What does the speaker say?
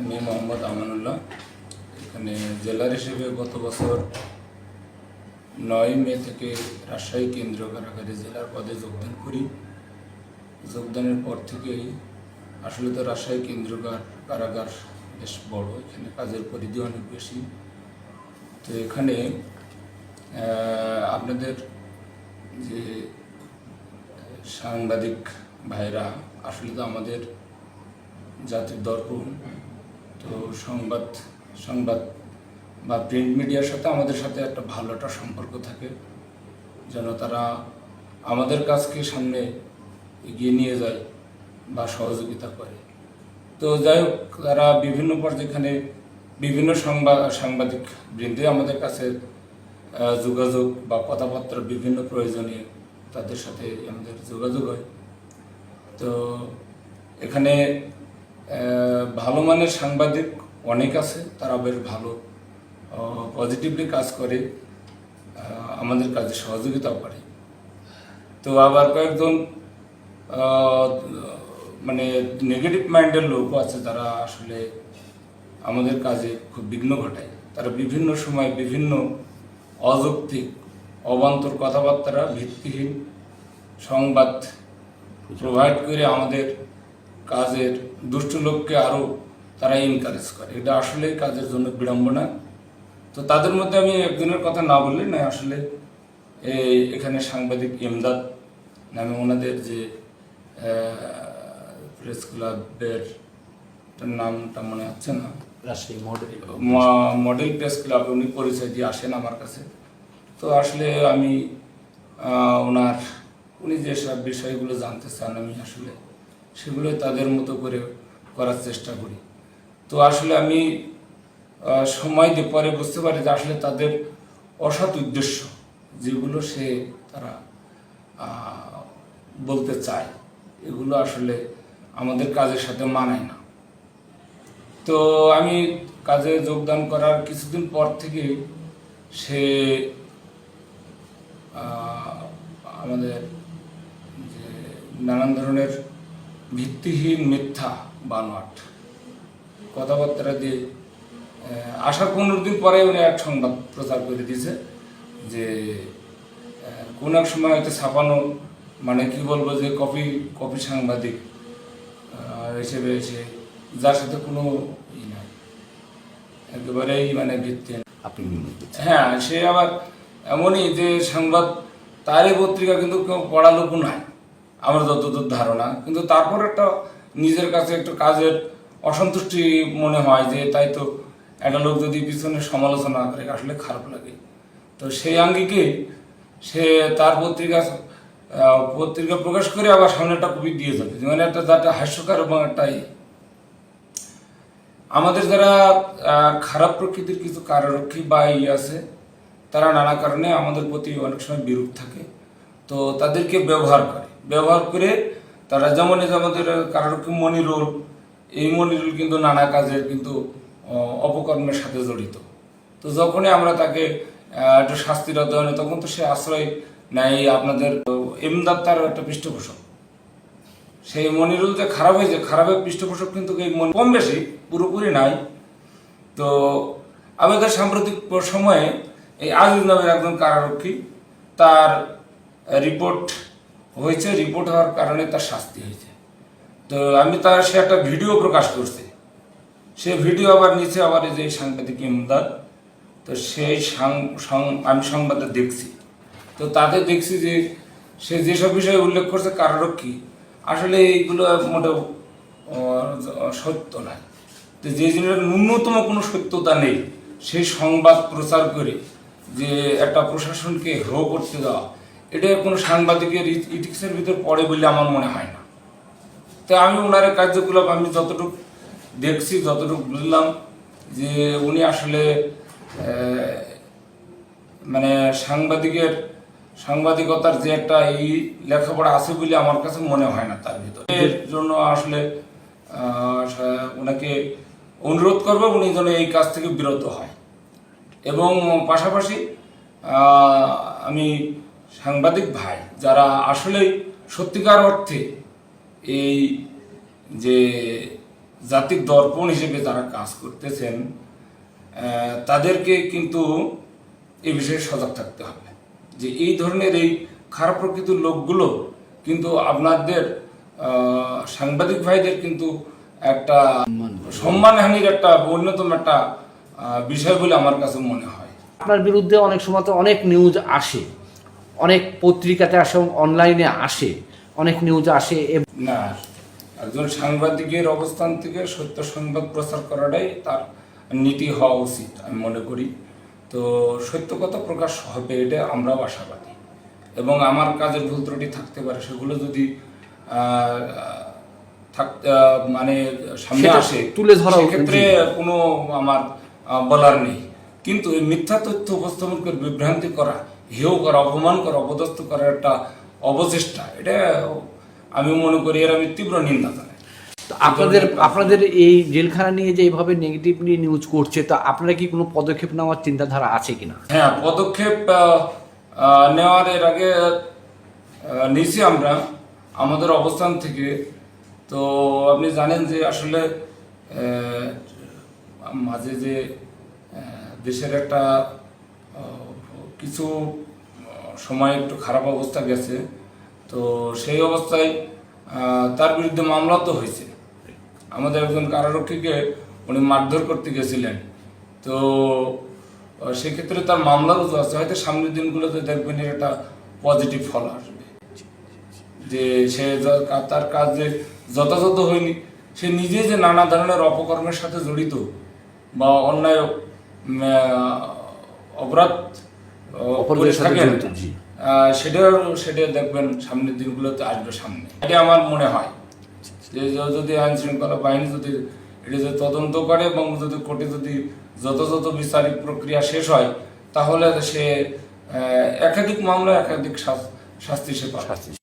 আমি মোহাম্মদ আমানুল্লাহ। এখানে জেলার হিসেবে গত বছর নয় মে থেকে রাজশাহী কেন্দ্রীয় কারাগারে জেলার পদে যোগদান করি। যোগদানের পর থেকেই আসলে তো রাজশাহী কেন্দ্রীয় কারাগার বেশ বড়, এখানে কাজের পরিধি অনেক বেশি। তো এখানে আপনাদের যে সাংবাদিক ভাইরা, আসলে তো আমাদের জাতির দর্পণ। তো সংবাদ সংবাদ বা প্রিন্ট মিডিয়ার সাথে আমাদের সাথে একটা ভালো একটা সম্পর্ক থাকে। যেন তারা আমাদের কাজকে সামনে এগিয়ে নিয়ে যায় বা সহযোগিতা করে। তো যাই হোক, তারা বিভিন্ন পর্যায়ে বিভিন্ন সংবাদ সাংবাদিক বৃন্দে আমাদের কাছে যোগাযোগ বা কথাবার্তা বিভিন্ন প্রয়োজনে তাদের সাথে আমাদের যোগাযোগ হয়। তো এখানে ভালো মানের সাংবাদিক অনেক আছে তারা বেশ ভালো পজিটিভলি কাজ করে আমাদের কাজে সহযোগিতাও করে। তো আবার কয়েকজন মানে নেগেটিভ মাইন্ডের লোকও আছে তারা আসলে আমাদের কাজে খুব বিঘ্ন ঘটায়। তারা বিভিন্ন সময় বিভিন্ন অযৌক্তিক অবান্তর কথাবার্তারা ভিত্তিহীন সংবাদ প্রোভাইড করে আমাদের কাজের দুষ্ট লোককে আরও তারা এনকারেজ করে। এটা আসলে কাজের জন্য বিড়ম্বনা। তো তাদের মধ্যে আমি একজনের কথা না বললে না আসলে এই এখানে সাংবাদিক ইমদাদ নামে ওনাদের যে প্রেস ক্লাবের নামটা মনে হচ্ছে না। Rajshahi model model press club উনি পরিচয় দিয়ে আসেন আমার কাছে। তো আসলে আমি ওনার উনি যেসব বিষয়গুলো জানতে চান আমি আসলে সেগুলো তাদের মতো করে করার চেষ্টা করি। তো আসলে আমি সময় দিয়ে পরে বুঝতে পারি যে আসলে তাদের অসৎ উদ্দেশ্য যেগুলো সে তারা বলতে চায়, এগুলো আসলে আমাদের কাজের সাথে মানায় না। তো আমি কাজে যোগদান করার কিছুদিন পর থেকে সে আমাদের যে নানান ধরনের ভিত্তিহীন মিথ্যা বানোয়াট। কথাবার্তা দিয়ে আসার পনেরো দিন পরে উনি এক সংবাদ প্রচার করে দিয়েছে যে কোন এক সময় হয়তো ছাপানো মানে কি বলব যে কপি কপি সাংবাদিক হিসেবে সে যার সাথে কোনো ই নাই। একেবারেই মানে ভিত্তি আপনি? হ্যাঁ সে আবার এমনই যে সংবাদ তারই পত্রিকা কিন্তু কেউ পড়ালোকও নাই। আমার যতদূর ধারণা। কিন্তু তারপর একটা নিজের কাছে একটু কাজের অসন্তুষ্টি মনে হয় যে, তাই তো একটা লোক যদি পিছনে সমালোচনা করে, আসলে খারাপ লাগে। তো সেই আঙ্গিকে সে তার পত্রিকা পত্রিকা প্রকাশ করে আবার সামনে একটা কবি দিয়ে যাবে। মানে একটা যাতে হাস্যকর এবং একটা ই। আমাদের যারা খারাপ প্রকৃতির কিছু কারারক্ষী বা ই আছে, তারা নানা কারণে আমাদের প্রতি অনেক সময় বিরূপ থাকে। তো তাদেরকে ব্যবহার করে। ব্যবহার করে তারা যেমন এই যে আমাদের কারারক্ষী মনিরুল এই মনিরুল কিন্তু নানা কাজের কিন্তু অপকর্মের সাথে জড়িত। তো যখনই আমরা তাকে একটু শাস্তির অধ্যয়নে, তখন তো সে আশ্রয় নেয় আপনাদের এমদাদ তার একটা পৃষ্ঠপোষক। সেই মনিরুল যে খারাপ হয়েছে, খারাপের পৃষ্ঠপোষক কিন্তু এই মনি- কম বেশি, পুরোপুরি নাই। তো আমাদের সাম্প্রতিক সময়ে এই আজিজ নামের একজন কারারক্ষী, তার রিপোর্ট হয়েছে রিপোর্ট হওয়ার কারণে তার শাস্তি হয়েছে। তো আমি তার সে একটা ভিডিও প্রকাশ করছে। সে ভিডিও আবার নিচে আবার যে সাংবাদিক ইমদাদ তো সেই আমি সংবাদে দেখছি। তো তাতে দেখছি যে সে যেসব বিষয়ে উল্লেখ করছে কারারক্ষী আসলে এইগুলো আহ, সত্য নয় তো যে জিনিসের ন্যূনতম কোনো সত্যতা নেই সেই সংবাদ প্রচার করে যে একটা প্রশাসনকে হ্রো করতে দেওয়া। এটা কোনো সাংবাদিকের ইটিক্সের ভিতর পড়ে বলে আমার মনে হয় না। তো আমি ওনার কার্যকলাপ আমি যতটুকু দেখছি, যতটুকু বুঝলাম যে উনি আসলে মানে সাংবাদিকের, সাংবাদিকতার যে একটা এই লেখাপড়া আছে বলে আমার কাছে মনে হয় না তার ভিতরে। এর জন্য আসলে ওনাকে অনুরোধ করব উনি যেন এই কাজ থেকে বিরত হয়। এবং পাশাপাশি আমি সাংবাদিক ভাই, যারা আসলেই সত্যিকার অর্থে এই যে জাতির দর্পণ হিসেবে যারা কাজ করতেছেন তাদেরকে কিন্তু এ বিষয়ে সজাগ থাকতে হবে যে এই ধরনের এই খারাপ প্রকৃতির লোকগুলো কিন্তু আপনাদের সাংবাদিক ভাইদের কিন্তু একটা সম্মানহানির একটা অন্যতম একটা বিষয় বলে আমার কাছে মনে হয়। আপনার বিরুদ্ধে অনেক সময় তো অনেক নিউজ আসে। অনেক পত্রিকাতে আসে অনলাইনে আসে। অনেক নিউজ আসে না একজন সাংবাদিকের অবস্থান থেকে সত্য সংবাদ প্রচার করাটাই তার নীতি হওয়া উচিত আমি মনে করি। তো সত্য কথা প্রকাশ হবে এটা আমরাও আশাবাদী। এবং আমার কাজের ভুল ত্রুটি থাকতে পারে সেগুলো যদি মানে সামনে আসে তুলে ধরা ক্ষেত্রে কোনো আমার বলার নেই। কিন্তু এই মিথ্যা তথ্য উপস্থাপন করে বিভ্রান্তি করা হেয় করা অপমান করা অপদস্থ করার একটা অবচেষ্টা এটা আমি মনে করি এর আমি তীব্র নিন্দা জানাই। তো আপনাদের আপনাদের এই জেলখানা নিয়ে যে এইভাবে নেগেটিভলি নিউজ করছে তা আপনারা কি কোনো পদক্ষেপ নেওয়ার চিন্তাধারা আছে কিনা? হ্যাঁ পদক্ষেপ নেওয়ার এর আগে নিয়েছি আমরা আমাদের অবস্থান থেকে। তো আপনি জানেন যে আসলে মাঝে যে দেশের একটা কিছু সময় একটু খারাপ অবস্থা গেছে। তো সেই অবস্থায় তার বিরুদ্ধে মামলা তো হয়েছে। আমাদের একজন কারারক্ষীকে উনি মারধর করতে গেছিলেন। তো সেক্ষেত্রে তার মামলা রুজু আছে। হয়তো সামনের দিনগুলোতে দেখবেন এর একটা পজিটিভ ফল আসবে। যে সে তার কাজ যে যথাযথ হয়নি, সে নিজে যে নানা ধরনের অপকর্মের সাথে জড়িত বা অন্যায় অপরাধ থাকেন, সেটাও সেটা দেখবেন সামনের দিনগুলোতে আসবে সামনে। এটা আমার মনে হয়। যে যদি আইন শৃঙ্খলা বাহিনী যদি এটা যদি তদন্ত করে এবং যদি কোর্টে যদি যথাযথ বিচারিক প্রক্রিয়া শেষ হয় তাহলে সে একাধিক মামলা একাধিক শাস্তি সে পাবে।